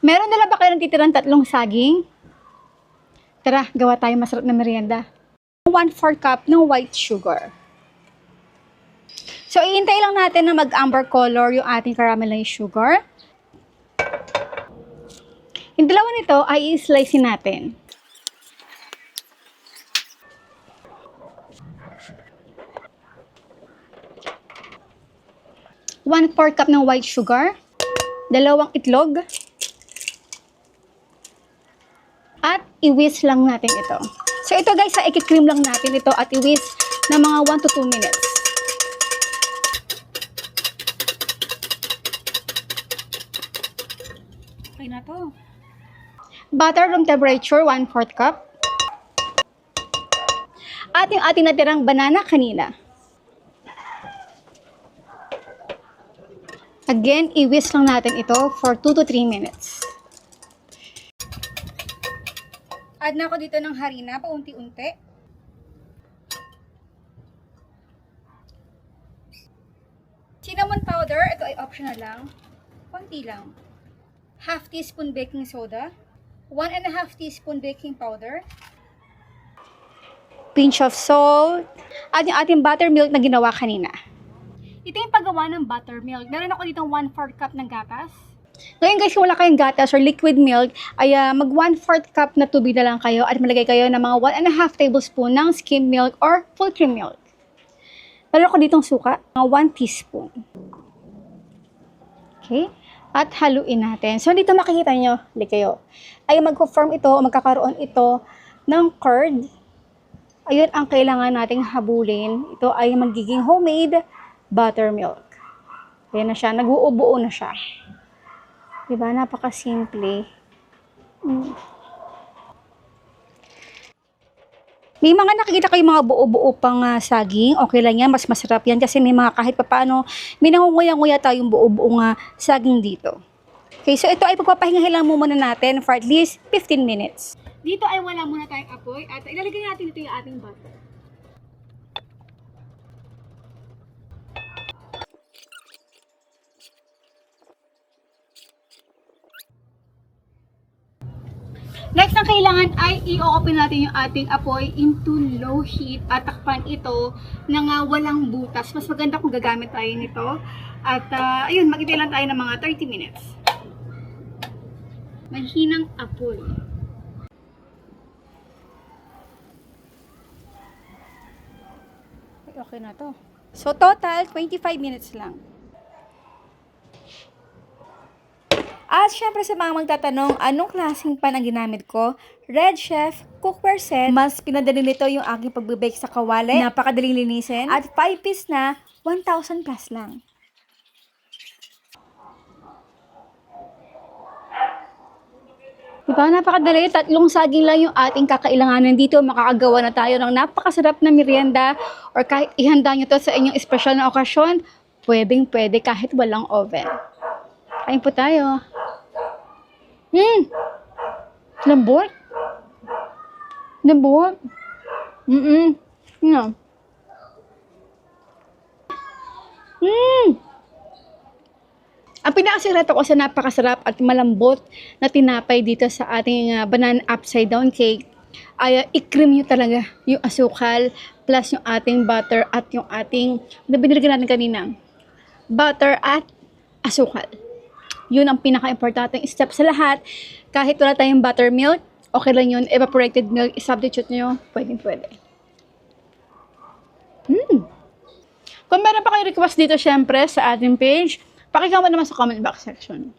Meron na lang ba kayo titirang tatlong saging? Tara, gawa tayo masarap na merienda. 1-4 cup ng white sugar. So, iintay lang natin na mag-amber color yung ating caramelized sugar. Yung dalawa nito ay i-slice natin. One fourth cup ng white sugar, dalawang itlog, at i-whisk lang natin ito. So ito guys, sa i-cream lang natin ito at i-whisk ng mga 1 to 2 minutes. Okay na to. Butter room temperature, 1 4 cup. At yung ating natirang banana kanina. Again, i-whisk lang natin ito for 2 to 3 minutes. Add na ako dito ng harina, paunti-unti. Cinnamon powder, ito ay optional lang. Konti lang. Half teaspoon baking soda. One and a half teaspoon baking powder. Pinch of salt. At yung ating buttermilk na ginawa kanina. Ito yung paggawa ng buttermilk. Meron ako dito 1-4 cup ng gatas. Ngayon guys, kung wala kayong gatas or liquid milk, ay ah, mag 1-4 cup na tubig na lang kayo at malagay kayo ng mga 1 1/2 tablespoon ng skim milk or full cream milk. Meron ako ditong suka, mga 1 teaspoon. Okay? At haluin natin. So, dito makikita nyo, hindi kayo, ay mag-form ito, o magkakaroon ito ng curd. Ayun ang kailangan nating habulin. Ito ay magiging homemade buttermilk. Ayan na siya, nag-uubuo na siya. Diba? Napaka-simple. Mm. May mga nakikita kayo mga buo-buo pang ah, saging. Okay lang yan. Mas masarap yan kasi may mga kahit papaano, may nangunguya-nguya tayong buo-buo nga saging dito. Okay, so ito ay pagpapahingahin lang muna natin for at least 15 minutes. Dito ay wala muna tayong apoy at ilalagay natin dito yung ating butter. Next na kailangan ay i-open natin yung ating apoy into low heat at takpan ito ng ah, walang butas. Mas maganda kung gagamit tayo nito. At ah, ayun, mag-ibig lang tayo ng mga 30 minutes. Mahinang apoy. Okay na to. So total, 25 minutes lang. At syempre sa mga magtatanong, anong klaseng pan ang ginamit ko? Red Chef Cookware Set. Mas pinadali nito yung aking pagbe-bake sa kawali. Napakadaling linisin. At 5 piece na, 1,000 plus lang. Diba? Napakadali. Tatlong saging lang yung ating kakailanganan dito. Makakagawa na tayo ng napakasarap na merienda or kahit ihanda nyo to sa inyong espesyal na okasyon, pwedeng pwede kahit walang oven. Kain po tayo. Hmm! Lambot. Lambot. Mm-mm. Yeah. Hmm! Ang pinakasikreto ko sa napakasarap at malambot na tinapay dito sa ating uh, banana upside down cake ay uh, i-cream nyo talaga yung asukal plus yung ating butter at yung ating na binilagyan natin kanina butter at asukal. Yun ang pinaka-importanting step sa lahat. Kahit wala tayong buttermilk, okay lang yun. Evaporated milk, i-substitute nyo, pwedeng pwede. Hmm. Kung meron pa kayo request dito syempre sa ating page, pakicomment naman sa comment box section.